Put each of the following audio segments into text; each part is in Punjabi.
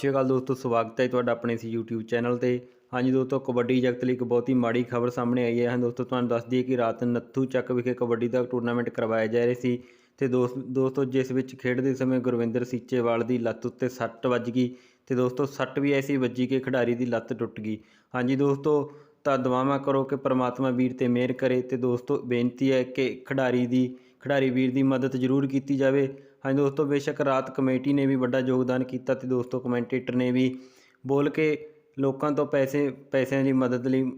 ਸਤਿ ਸ਼੍ਰੀ ਅਕਾਲ ਦੋਸਤੋ, ਸਵਾਗਤ ਹੈ ਤੁਹਾਡਾ ਆਪਣੇ ਇਸ YouTube ਚੈਨਲ ਤੇ। ਹਾਂਜੀ ਦੋਸਤੋ, ਕਬੱਡੀ ਜਗਤ ਲਈ ਇੱਕ ਬਹੁਤ ਹੀ ਮਾੜੀ ਖਬਰ ਸਾਹਮਣੇ ਆਈ ਹੈ। ਹਾਂ ਦੋਸਤੋ, ਤੁਹਾਨੂੰ ਦੱਸ ਦਈਏ ਕਿ ਰਾਤ ਨੱਥੂ ਚੱਕ ਵਿਖੇ ਕਬੱਡੀ ਦਾ ਟੂਰਨਾਮੈਂਟ ਕਰਵਾਇਆ ਜਾ ਰਿਹਾ ਸੀ ਤੇ ਦੋਸਤ ਦੋਸਤੋ, ਜਿਸ ਵਿੱਚ ਖੇਡਦੇ ਸਮੇਂ ਗੁਰਵਿੰਦਰ ਸੀਚੇਵਾਲ ਦੀ ਲੱਤ ਉੱਤੇ ਸੱਟ ਵੱਜ ਗਈ ਤੇ ਦੋਸਤੋ, ਸੱਟ ਵੀ ਐਸੀ ਵੱਜੀ ਕਿ ਖਿਡਾਰੀ ਦੀ ਲੱਤ ਟੁੱਟ ਗਈ। ਹਾਂਜੀ ਦੋਸਤੋ, ਤਾਂ ਦੁਆਵਾਂ ਕਰੋ ਕਿ ਪ੍ਰਮਾਤਮਾ ਵੀਰ ਤੇ ਮਿਹਰ ਕਰੇ ਤੇ ਦੋਸਤੋ, ਬੇਨਤੀ ਹੈ ਕਿ ਖਿਡਾਰੀ ਦੀ, ਖਿਡਾਰੀ ਵੀਰ ਦੀ ਮਦਦ ਜ਼ਰੂਰ ਕੀਤੀ ਜਾਵੇ। ਹਾਂਜੀ ਦੋਸਤੋ ਬੇਸ਼ੱਕ ਰਾਤ ਕਮੇਟੀ ਨੇ ਵੀ ਵੱਡਾ ਯੋਗਦਾਨ ਕੀਤਾ ਤੇ ਦੋਸਤੋ ਕਮੈਂਟੇਟਰ ਨੇ ਵੀ ਬੋਲ ਕੇ ਲੋਕਾਂ ਤੋਂ ਪੈਸੇ ਪੈਸਿਆਂ ਦੀ ਮਦਦ ਲਈ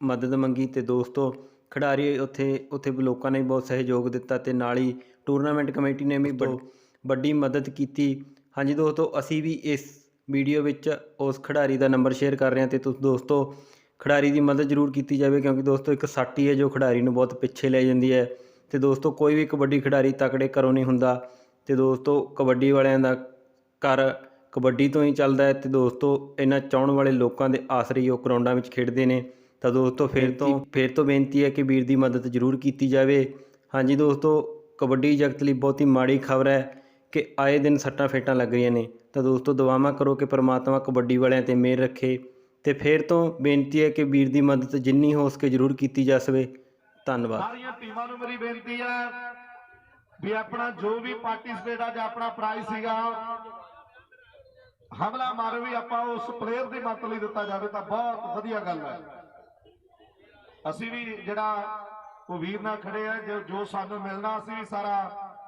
ਮਦਦ ਮੰਗੀ ਤੇ ਦੋਸਤੋ ਖਿਡਾਰੀ ਉੱਥੇ ਉੱਥੇ ਲੋਕਾਂ ਨੇ ਬਹੁਤ ਸਹਿਯੋਗ ਦਿੱਤਾ ਤੇ ਨਾਲ ਹੀ ਟੂਰਨਾਮੈਂਟ ਕਮੇਟੀ ਨੇ ਵੀ ਵੱਡ- ਮਦਦ ਕੀਤੀ। ਹਾਂਜੀ ਦੋਸਤੋ ਅਸੀਂ ਵੀ ਇਸ ਵੀਡੀਓ ਵਿੱਚ ਉਸ ਖਿਡਾਰੀ ਦਾ ਨੰਬਰ ਸ਼ੇਅਰ ਕਰ ਰਹੇ ਹਾਂ ਤੇ ਤੁਸੀਂ ਦੋਸਤੋ ਖਿਡਾਰੀ ਦੀ ਮਦਦ ਜ਼ਰੂਰ ਕੀਤੀ ਜਾਵੇ ਕਿਉਂਕਿ ਦੋਸਤੋ ਇੱਕ ਸੱਟ ਹੀ ਹੈ ਜੋ ਖਿਡਾਰੀ ਨੂੰ ਬਹੁਤ ਪਿੱਛੇ ਲੈ ਜਾਂਦੀ ਹੈ ਤੇ ਦੋਸਤੋ ਕੋਈ ਵੀ ਕਬੱਡੀ ਖਿਡਾਰੀ ਤਕੜੇ ਘਰੋਂ ਨਹੀਂ ਹੁੰਦਾ। ਤੇ ਦੋਸਤੋ ਕਬੱਡੀ ਵਾਲਿਆਂ ਦਾ ਘਰ ਕਬੱਡੀ ਤੋਂ ਹੀ ਚੱਲਦਾ ਹੈ ਤੇ ਦੋਸਤੋ ਇਹਨਾਂ ਚਾਹਣ ਵਾਲੇ ਲੋਕਾਂ ਦੇ ਆਸਰੇ ਉਹ ਗਰਾਊਂਡਾਂ ਵਿੱਚ ਖੇਡਦੇ ਨੇ। ਤਾਂ ਦੋਸਤੋ ਫਿਰ ਤੋਂ ਫਿਰ ਤੋਂ ਬੇਨਤੀ ਹੈ ਕਿ ਵੀਰ ਦੀ ਮਦਦ ਜ਼ਰੂਰ ਕੀਤੀ ਜਾਵੇ। ਹਾਂਜੀ ਦੋਸਤੋ ਕਬੱਡੀ ਜਗਤ ਲਈ ਬਹੁਤ ਹੀ ਮਾੜੀ ਖਬਰ ਹੈ ਕਿ ਆਏ ਦਿਨ ਸੱਟਾਂ ਫੇਟਾਂ ਲੱਗ ਰਹੀਆਂ ਨੇ। ਤਾਂ ਦੋਸਤੋ ਦੁਆਵਾਂ ਕਰੋ ਕਿ ਪ੍ਰਮਾਤਮਾ ਕਬੱਡੀ ਵਾਲਿਆਂ ਤੇ ਮਿਹਰ ਰੱਖੇ। ਤੇ ਫਿਰ ਤੋਂ ਬੇਨਤੀ ਹੈ ਕਿ ਵੀਰ ਦੀ ਮਦਦ ਜਿੰਨੀ ਹੋ ਸਕੇ ਜ਼ਰੂਰ ਕੀਤੀ ਜਾ ਸਕੇ। ਧੰਨਵਾਦ। ਸਾਰੀਆਂ ਟੀਮਾਂ ਨੂੰ ਮੇਰੀ ਬੇਨਤੀ ਹੈ ਵੀ ਆਪਣਾ ਜੋ ਵੀ ਪਾਰਟਿਸਿਪੇਟ ਅੱਜ ਆਪਣਾ ਪ੍ਰਾਈਜ਼ ਸੀਗਾ, ਹਮਲਾ ਮਾਰ ਵੀ ਆਪਾਂ ਉਸ ਪਲੇਅਰ ਦੀ ਮੱਤ ਲਈ ਦਿੱਤਾ ਜਾਵੇ, ਤਾਂ ਬਹੁਤ ਵਧੀਆ ਗੱਲ ਹੈ। ਅਸੀਂ ਵੀ ਜਿਹੜਾ ਉਹ ਵੀਰ ਨਾਲ ਖੜੇ ਆ, ਜੋ ਸਾਨੂੰ ਮਿਲਣਾ ਸੀ, ਸਾਰਾ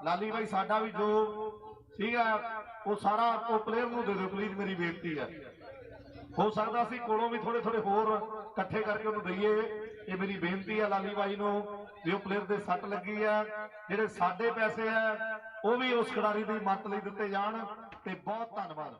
ਲਾਲੀ ਭਾਈ ਸਾਡਾ ਵੀ ਜੋ ਸੀਗਾ ਉਹ ਸਾਰਾ ਉਹ ਪਲੇਅਰ ਨੂੰ ਦੇ ਦਿਓ ਪਲੀਜ਼ ਮੇਰੀ ਬੇਨਤੀ ਹੈ। ਹੋ ਸਕਦਾ ਅਸੀਂ ਕੋਲੋਂ ਵੀ ਥੋੜੇ ਥੋੜੇ ਹੋਰ ਇਕੱਠੇ ਕਰਕੇ ਉਹਨੂੰ ਦਈਏ, ਇਹ ਮੇਰੀ ਬੇਨਤੀ ਹੈ ਲਾਲੀ ਬਾਈ ਨੂੰ। ਵੀ ਉਹ ਪਲੇਅਰ ਦੇ ਸੱਟ ਲੱਗੀ ਹੈ ਜਿਹੜੇ ਸਾਡੇ ਪੈਸੇ ਹੈ ਉਹ ਵੀ ਉਸ ਖਿਡਾਰੀ ਦੀ ਮੱਤ ਲਈ ਦਿੱਤੇ ਜਾਣ ਤੇ ਬਹੁਤ ਧੰਨਵਾਦ।